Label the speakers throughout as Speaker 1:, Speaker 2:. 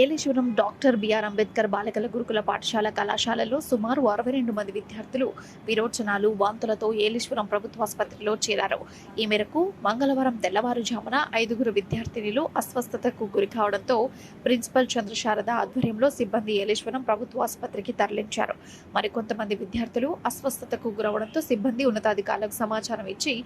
Speaker 1: Yeleswaram doctor BR Ambedkar బాలికల గురుకుల పాఠశాల కళాశాలలో సుమారు అరవై రెండు మంది విద్యార్థులు విరోచనాలు వాంతులతో ఏలేశ్వరం ప్రభుత్వ ఆసుపత్రిలో చేరారు. ఈ మేరకు మంగళవారం తెల్లవారుజామున ఐదుగురు విద్యార్థినిలు అస్వస్థతకు గురి కావడంతో ప్రిన్సిపల్ చంద్రశారద ఆధ్వర్యంలో సిబ్బంది ఏలేశ్వరం ప్రభుత్వ ఆసుపత్రికి తరలించారు. మరికొంతమంది విద్యార్థులు అస్వస్థతకు గురవడంతో సిబ్బంది ఉన్నతాధికారులకు సమాచారం ఇచ్చి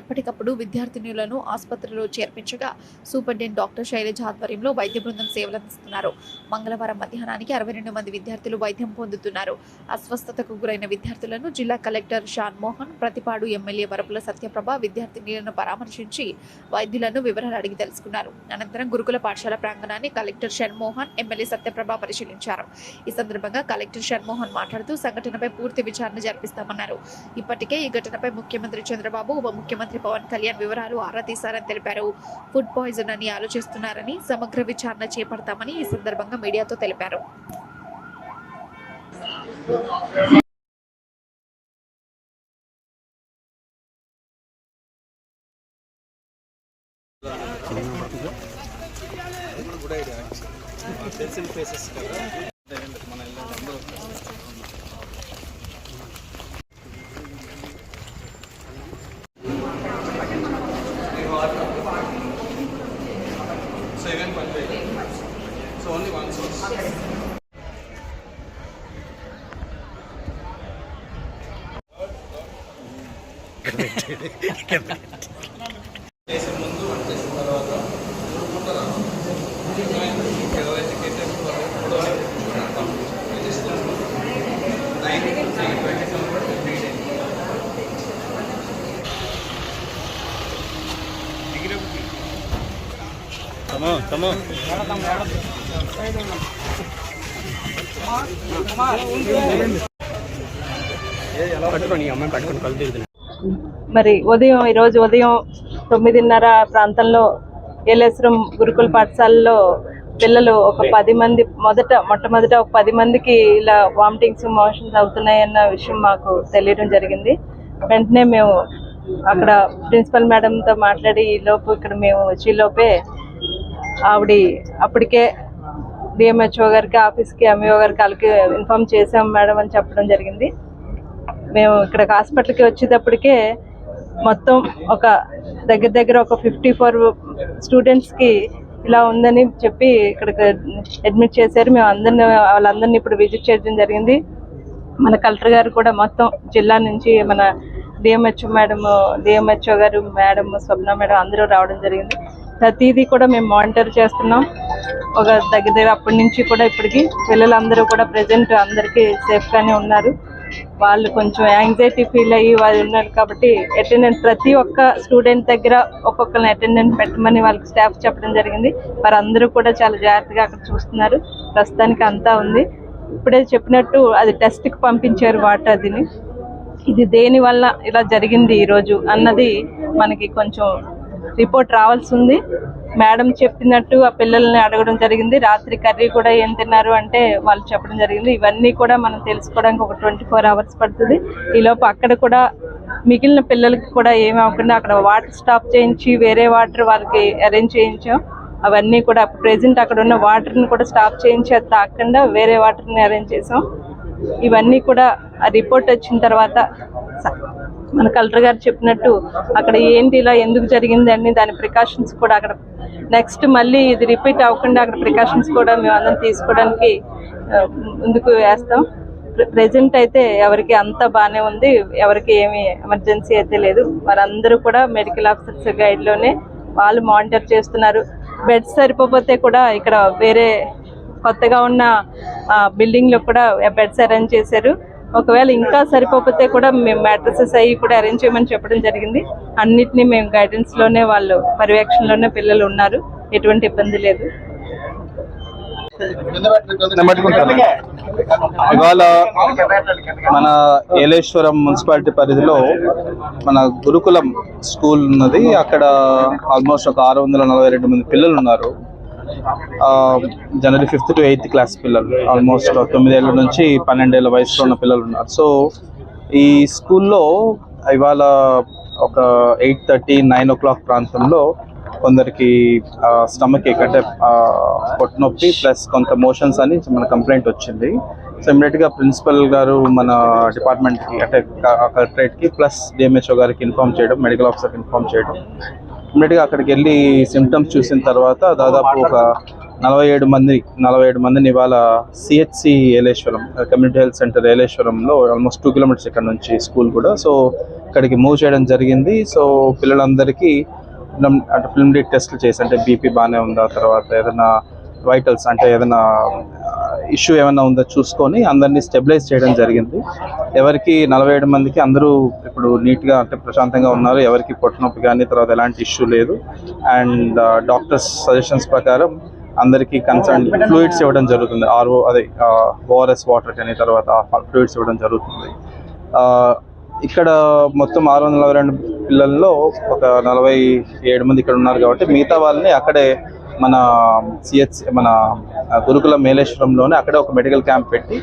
Speaker 1: ఎప్పటికప్పుడు విద్యార్థినులను ఆసుపత్రిలో చేర్పించగా సూపరింటెండెంట్ డాక్టర్ శైలజ ఆధ్వర్యంలో వైద్య బృందం సేవలు అందిస్తున్నారు మంగళవారం మధ్యాహ్నానికి అరవై రెండు మంది విద్యార్థులు వైద్యం పొందుతున్నారు. అస్వస్థతకు గురైన విద్యార్థులను జిల్లా కలెక్టర్ షాన్ మోహన్ ప్రతిపాడు ఎమ్మెల్యే వరపుల సత్యప్రభ విద్యార్థినిలను పరామర్శించి వైద్యులను వివరాలు అడిగి తెలుసుకున్నారు. అనంతరం గురుకుల పాఠశాల ప్రాంగణాన్ని కలెక్టర్ షణ్మోహన్ ఎమ్మెల్యే సత్యప్రభ పరిశీలించారు. ఈ సందర్భంగా కలెక్టర్ షణ్మోహన్ మాట్లాడుతూ సంఘటనపై పూర్తి విచారణ జరిపిస్తామన్నారు. ఇప్పటికే ఈ ఘటనపై ముఖ్యమంత్రి చంద్రబాబు ఉప ముఖ్యమంత్రి పవన్ కళ్యాణ్ వివరాలు ఆరా తీశారని తెలిపారు. ఫుడ్ పాయిజన్ అని ఆలోచిస్తున్నారని సమగ్ర విచారణ చేపడతామని ఈ ఈ సందర్భంగా మీడియాతో తెలిపారు.
Speaker 2: తెలిసిన ప్లేసెస్ కదా మన అందరూ సో ఇవన్నీ పనిచేయాలి సో ఓన్లీ వన్ సోర్స్ చేసే ముందు వంట చేసిన తర్వాత ఊరుకుంటా రావాలి ఎవరైతే కెట్టారో వాళ్ళు కూడా రాస్తాం. Just nine nine twenty seven కూడా త్రీ డేస్
Speaker 3: తమో తమో
Speaker 4: మరి ఉదయం ఈరోజు ఉదయం తొమ్మిదిన్నర ప్రాంతంలో ఏలేశ్వరం గురుకుల పాఠశాలలో పిల్లలు ఒక పది మంది మొదట మొట్టమొదట ఒక పది మందికి ఇలా వామిటింగ్స్ మోషన్స్ అవుతున్నాయన్న విషయం మాకు తెలియడం జరిగింది. వెంటనే మేము అక్కడ ప్రిన్సిపల్ మేడంతో మాట్లాడి ఈలోపు లోపు ఇక్కడ మేము వచ్చేలోపే ఆవిడ అప్పటికే డిఎంహెచ్ఓ గారికి ఆఫీస్కి ఎంఈఓ గారికి వాళ్ళకి ఇన్ఫామ్ చేసాం మేడం అని చెప్పడం జరిగింది. మేము ఇక్కడ హాస్పిటల్కి వచ్చేటప్పటికే మొత్తం ఒక దగ్గర దగ్గర ఒక ఫిఫ్టీ ఫోర్ స్టూడెంట్స్కి ఇలా ఉందని చెప్పి ఇక్కడికి అడ్మిట్ చేశారు. మేము అందరిని వాళ్ళందరినీ ఇప్పుడు విజిట్ చేయడం జరిగింది. మన కలెక్టర్ గారు కూడా మొత్తం జిల్లా నుంచి మన డిఎంహెచ్ఓ మేడం డిఎంహెచ్ఓ గారు మేడం స్వప్న మేడం అందరూ రావడం జరిగింది. ప్రతిదీ కూడా మేము మానిటర్ చేస్తున్నాం. ఒక దగ్గర దగ్గర అప్పటి నుంచి కూడా ఇప్పటికి పిల్లలందరూ కూడా ప్రజెంట్ అందరికీ సేఫ్గానే ఉన్నారు. వాళ్ళు కొంచెం యాంగ్జైటీ ఫీల్ అయ్యి వాళ్ళు ఉన్నారు కాబట్టి అటెండెంట్ ప్రతి ఒక్క స్టూడెంట్ దగ్గర ఒక్కొక్కరిని అటెండెంట్ పెట్టమని వాళ్ళకి స్టాఫ్ చెప్పడం జరిగింది. వారందరూ కూడా చాలా జాగ్రత్తగా అక్కడ చూస్తున్నారు. ప్రస్తుతానికి అంతా ఉంది. ఇప్పుడే చెప్పినట్టు అది టెస్ట్కి పంపించారు వాటర్ అదిని. ఇది దేని వల్ల ఇలా జరిగింది ఈరోజు అన్నది మనకి కొంచెం రిపోర్ట్ రావాల్సి ఉంది. మేడం చెప్పినట్టు ఆ పిల్లల్ని అడగడం జరిగింది. రాత్రి కర్రీ కూడా ఏం తిన్నారు అంటే వాళ్ళు చెప్పడం జరిగింది. ఇవన్నీ కూడా మనం తెలుసుకోవడానికి ఒక ట్వంటీ ఫోర్ అవర్స్ పడుతుంది. ఈలోపు అక్కడ కూడా మిగిలిన పిల్లలకి కూడా ఏమి అవ్వకుండా అక్కడ వాటర్ స్టాప్ చేయించి వేరే వాటర్ వాళ్ళకి అరేంజ్ చేయించాం. అవన్నీ కూడా ప్రెసెంట్ అక్కడ ఉన్న వాటర్ని కూడా స్టాప్ చేయించి అది తాకుండా వేరే వాటర్ని అరేంజ్ చేసాం. ఇవన్నీ కూడా ఆ రిపోర్ట్ వచ్చిన తర్వాత స- మన కలెక్టర్ గారు చెప్పినట్టు అక్కడ ఏంటి ఇలా ఎందుకు జరిగింది అని దాని ప్రికాషన్స్ కూడా అక్కడ నెక్స్ట్ మళ్ళీ ఇది రిపీట్ అవ్వకుండా అక్కడ ప్రికాషన్స్ కూడా మేము అందరం తీసుకోవడానికి ముందుకు వేస్తాం. ప్రెజెంట్ అయితే ఎవరికి అంత బాగానే ఉంది ఎవరికి ఏమి ఎమర్జెన్సీ అయితే లేదు. వారందరూ కూడా మెడికల్ ఆఫీసర్స్ గైడ్లోనే వాళ్ళు మానిటర్ చేస్తున్నారు. బెడ్స్ సరిపోతే కూడా ఇక్కడ వేరే కొత్తగా ఉన్న బిల్డింగ్లో కూడా బెడ్స్ అరేంజ్ చేశారు. ఒకవేళ ఇంకా సరిపోతే కూడా మేము మ్యాట్రసెస్ అవి కూడా అరేంజ్ చేయమని చెప్పడం జరిగింది. అన్నిటినీ మేము గైడెన్స్లోనే వాళ్ళు పర్యవేక్షణలోనే పిల్లలు ఉన్నారు. ఎటువంటి ఇబ్బంది లేదు.
Speaker 2: ఇవాళ మన ఏలేశ్వరం మున్సిపాలిటీ పరిధిలో మన గురుకులం స్కూల్ ఉన్నది. అక్కడ ఆల్మోస్ట్ ఒక ఆరు వందల నలభై రెండు మంది పిల్లలు ఉన్నారు. జనవరి ఫిఫ్త్ టు ఎయిత్ క్లాస్ పిల్లలు ఆల్మోస్ట్ తొమ్మిదేళ్ళ నుంచి పన్నెండేళ్ళ వయసులో ఉన్న పిల్లలు ఉన్నారు. సో ఈ స్కూల్లో ఇవాళ ఒక eight thirty nine o'clock ప్రాంతంలో
Speaker 5: కొందరికి స్టమక్ ఏక్ అంటే ఆ, పొట్టు నొప్పి ప్లస్ కొంత మోషన్స్ అని మన కంప్లైంట్ వచ్చింది. సో ఇమ్మీడియట్గా ప్రిన్సిపల్ గారు మన డిపార్ట్మెంట్కి అంటే కలెక్టరేట్కి ప్లస్ డిఎంహెచ్ఓ గారికి ఇన్ఫామ్ చేయడం మెడికల్ ఆఫీసర్కి ఇన్ఫామ్ చేయడం ఇమ్మీడియట్గా అక్కడికి వెళ్ళి సిమ్టమ్స్ చూసిన తర్వాత దాదాపు ఒక నలభై ఏడు మంది నలభై ఏడు మందిని ఇవాళ CHC Yeleswaram community health centre ఏలేశ్వరంలో almost two kilometres ఇక్కడ నుంచి స్కూల్ కూడా. సో ఇక్కడికి మూవ్ చేయడం జరిగింది. సో పిల్లలందరికీ అంటే ఫిల్మ్ డీట్ టెస్ట్లు చేసి అంటే బీపీ బాగానే ఉందా? తర్వాత ఏదైనా వైటల్స్ అంటే ఏదైనా ఇష్యూ ఏమైనా ఉందో చూసుకొని అందరినీ స్టెబిలైజ్ చేయడం జరిగింది. ఎవరికి నలభై ఏడు మందికి అందరూ ఇప్పుడు నీట్గా అంటే ప్రశాంతంగా ఉన్నారు. ఎవరికి పొట్టనొప్పి కానీ తర్వాత ఎలాంటి ఇష్యూ లేదు. అండ్ డాక్టర్స్ సజెషన్స్ ప్రకారం అందరికీ కన్సర్న్ ఫ్లూయిడ్స్ ఇవ్వడం జరుగుతుంది. ఆర్ఓ అదే uh, ఓఆర్ఎస్ వాటర్ కానీ తర్వాత ఫ్లూయిడ్స్ ఇవ్వడం జరుగుతుంది. Uh, ఇక్కడ మొత్తం ఆరు వందల నలభై రెండు పిల్లల్లో ఒక నలభై ఏడు మంది ఇక్కడ ఉన్నారు కాబట్టి మిగతా వాళ్ళని అక్కడే మన సిహెచ్ మన గురుకుల మేలేశ్వరంలోనే అక్కడే ఒక మెడికల్ క్యాంప్ పెట్టి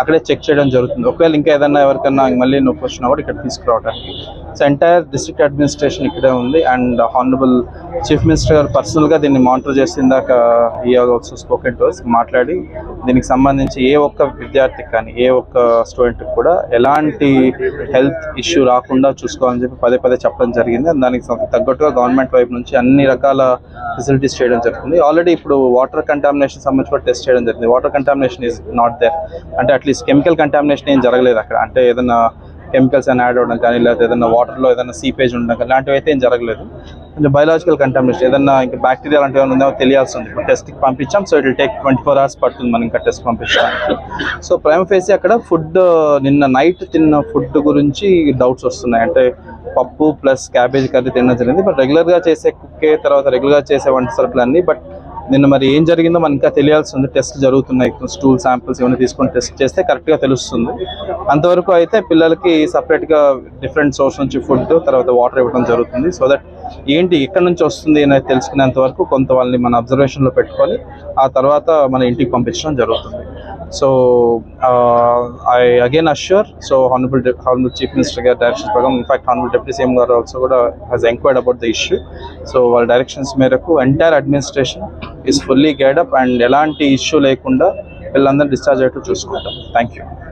Speaker 5: అక్కడే చెక్ చేయడం జరుగుతుంది. ఒకవేళ ఇంకా ఏదైనా ఎవరికన్నా మళ్ళీ నొప్పి వచ్చినా కూడా ఇక్కడ తీసుకురావడానికి. సో ఎంటైర్ డిస్ట్రిక్ట్ అడ్మినిస్ట్రేషన్ ఇక్కడే ఉంది అండ్ హానరబుల్ చీఫ్ మినిస్టర్ గారు పర్సనల్గా దీన్ని మానిటర్ చేసిందాక ఈ ఆల్సో స్పోకెన్ టు మాట్లాడి దీనికి సంబంధించి ఏ ఒక్క విద్యార్థికి కానీ ఏ ఒక్క స్టూడెంట్కి కూడా ఎలాంటి హెల్త్ ఇష్యూ రాకుండా చూసుకోవాలని చెప్పి పదే పదే చెప్పడం జరిగింది. దానికి తగ్గట్టుగా గవర్నమెంట్ వైపు నుంచి అన్ని రకాల ఫెసిలిటీస్ చేయడం జరిగింది జరుగుతుంది. ఆల్రెడీ ఇప్పుడు వాటర్ కంటామినేషన్ సంబంధించి కూడా టెస్ట్ చేయడం జరిగింది water contamination is not there అంటే అట్లీస్ట్ కెమికల్ కంటామినేషన్ ఏం జరగలేదు అక్కడ. అంటే ఏదైనా కెమికల్స్ అని యాడ్ అవ్వడం కానీ లేకపోతే ఏదైనా వాటర్లో ఏదైనా సీపేజ్ ఉండడం కానీ లాంటివి అయితే ఏం జరగలేదు. కొంచెం బయలాజికల్ కంటామినేషన్ ఏదైనా ఇంకా బ్యాక్టీరియా లాంటివి ఏమైనా ఉందో తెలియాల్సి ఉంది ఇప్పుడు టెస్ట్కి పంపించాం so it take twenty four hours పడుతుంది మనం ఇంకా టెస్ట్ పంపించడానికి. సో ప్రైమ్ ఫేసి అక్కడ ఫుడ్ నిన్న నైట్ తిన్న ఫుడ్ గురించి డౌట్స్ వస్తున్నాయి. అంటే పప్పు ప్లస్ క్యాబేజ్ కర్రీ తినడం జరిగింది బట్ రెగ్యులర్గా చేసే కుక్కే తర్వాత రెగ్యులర్గా చేసే వంట సరుకులు అన్నీ బట్ నిన్న మరి ఏం జరిగిందో మనకి ఇంకా తెలియాల్సి ఉంది టెస్ట్ జరుగుతున్నాయి స్టూల్ శాంపిల్స్ ఏమైనా తీసుకొని టెస్ట్ చేస్తే కరెక్ట్గా తెలుస్తుంది. అంతవరకు అయితే పిల్లలకి సపరేట్గా డిఫరెంట్ సోర్స్ నుంచి ఫుడ్ తర్వాత వాటర్ ఇవ్వడం జరుగుతుంది. సో దట్ ఏంటి ఎక్కడి నుంచి వస్తుంది అనేది తెలుసుకునేంత వరకు కొంత వాళ్ళని మన అబ్జర్వేషన్లో పెట్టుకొని ఆ తర్వాత మన ఇంటికి పంపించడం జరుగుతుంది. So I again assure so honourable honourable chief minister గారి డైరెక్షన్స్ ప్రకారం in fact honourable deputy CM గారు ఆల్సో కూడా has enquired about the issue so వాళ్ళ డైరెక్షన్స్ మేరకు entire administration is fully geared up and ఎలాంటి ఇష్యూ లేకుండా వీళ్ళందరూ discharge అయ్యేట్టు చూసుకుంటాం. Thank you